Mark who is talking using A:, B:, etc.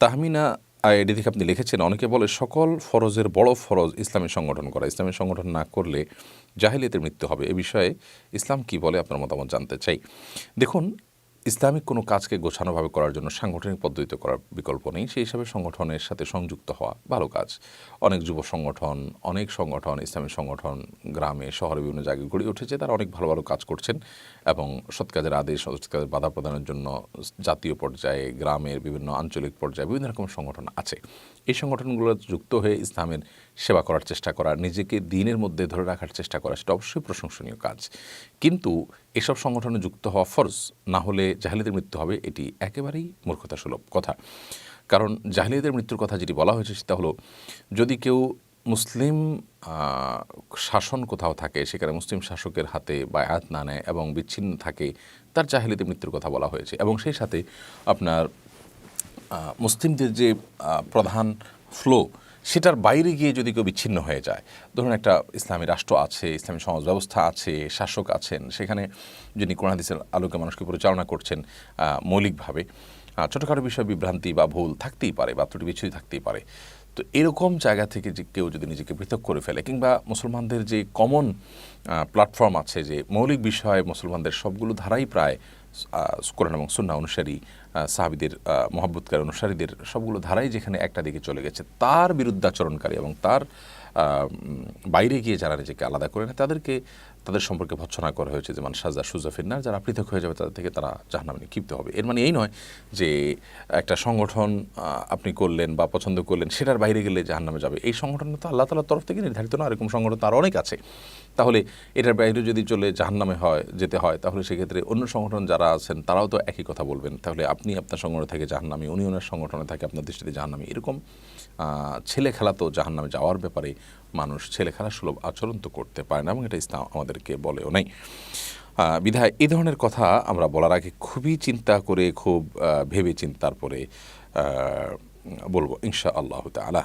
A: Tahmina ID থেকে আপনি লিখেছেন, অনেকে বলে সকল ফরজের বড় ফরজ ইসলামী সংগঠন করা। ইসলামী সংগঠন না করলে জাহিলিয়াতের মৃত্যু হবে। এ বিষয়ে ইসলাম কি বলে আপনার মতামত জানতে চাই। দেখুন ইসলামিক কোনো কাজকে গোছানোভাবে করার জন্য সাংগঠনিক পদ্ধতিতে করার বিকল্প নেই। সেই হিসাবে সংগঠনের সাথে সংযুক্ত হওয়া ভালো কাজ। অনেক যুব সংগঠন, অনেক সংগঠন, ইসলামী সংগঠন, গ্রামে, শহরে বিভিন্ন জায়গায় গড়ে উঠেছে। তারা অনেক ভালো ভালো কাজ করছেন এবং সৎ কাজের আদেশ সৎ কাজের বাধা প্রদানের জন্য জাতীয় পর্যায়ে, গ্রামের বিভিন্ন আঞ্চলিক পর্যায়ে বিভিন্ন রকম সংগঠন আছে। এই সংগঠনগুলো যুক্ত হয়ে ইসলামের সেবা করার চেষ্টা করা, নিজেকে দিনের মধ্যে ধরে রাখার চেষ্টা করা, সেটা অবশ্যই প্রশংসনীয় কাজ। কিন্তু এসব সংগঠনে যুক্ত হওয়া ফরজ, না হলে জাহিলিদের মৃত্যু হবে এটি একেবারেই মূর্খতা সুলভ কথা। কারণ জাহিলিদের মৃত্যুর কথা যেটি বলা হয়েছে সেটা হলো, যদি কেউ মুসলিম শাসন কোথাও থাকে, সেখানে মুসলিম শাসকের হাতে বা আয়াত না নেয় এবং বিচ্ছিন্ন থাকে, তার জাহিলিদের মৃত্যুর কথা বলা হয়েছে। এবং সেই সাথে আপনার মুসলিমদের যে প্রধান ফ্লো সেটার বাইরে গিয়ে যদি কেউ বিচ্ছিন্ন হয়ে যায়, ধরুন একটা ইসলামী রাষ্ট্র আছে, ইসলামী সমাজ ব্যবস্থা আছে, শাসক আছেন, সেখানে যিনি কোরআন হাদিসের আলোকে মানুষকে পরিচালনা করছেন মৌলিকভাবে ছোটোখাটো বিষয় বিভ্রান্তি বা ভুল থাকতেই পারে বা ত্রুটি বিচ্ছুতি থাকতেই পারে। তো এরকম জায়গা থেকে যে কেউ যদি নিজেকে পৃথক করে ফেলে কিংবা মুসলমানদের যে কমন প্ল্যাটফর্ম আছে যে মৌলিক বিষয়ে মুসলমানদের সবগুলো ধারাই প্রায় কোরআন এবং সুন্না অনুসারী সাহাবিদের মহাব্বতকার অনুসারীদের সবগুলো ধারাই যেখানে একটা দিকে চলে গেছে, তার বিরুদ্ধাচরণকারী এবং তার বাইরে গিয়ে যারা নিজেকে আলাদা করে নেয়, তাদেরকে, তাদের সম্পর্কে ভৎসনা করা হয়েছে যেমন সাজা সুজাফিন্নার যারা পৃথক হয়ে যাবে তাদের থেকে তারা জাহান্নামে ক্ষিপ্ত হবে। এর মানে এই নয় যে একটা সংগঠন আপনি করলেন বা পছন্দ করলেন, সেটার বাইরে গেলে জাহান্নামে যাবে। এই সংগঠন তো আল্লাহ তালার তরফ থেকে নির্ধারিত না এরকম সংগঠন তার অনেক আছে। তাহলে এটার বাইরে যদি চলে জাহান্নামে হয়, যেতে হয়, তাহলে সেক্ষেত্রে অন্য সংগঠন যারা আছেন, তারাও তো একই কথা বলবেন। তাহলে আপনি আপনার সংগঠন থেকে জাহান্নামি, উনি ওনার সংগঠনে থাকে আপনার দৃষ্টিতে জাহান্নামি। এরকম ছেলে খেলা তো জাহান্নামে যাওয়ার ব্যাপারে মানুষ ছেলে খেলা সুলভ আচরণ তো করতে পারে না, এবং এটা ইসলাম আমাদেরকে বলেও নাই। বিধায় এই ধরনের কথা আমরা বলার আগে খুবই চিন্তা করে, খুব ভেবে চিন্তার পরে বলব ইনশা আল্লাহ তালা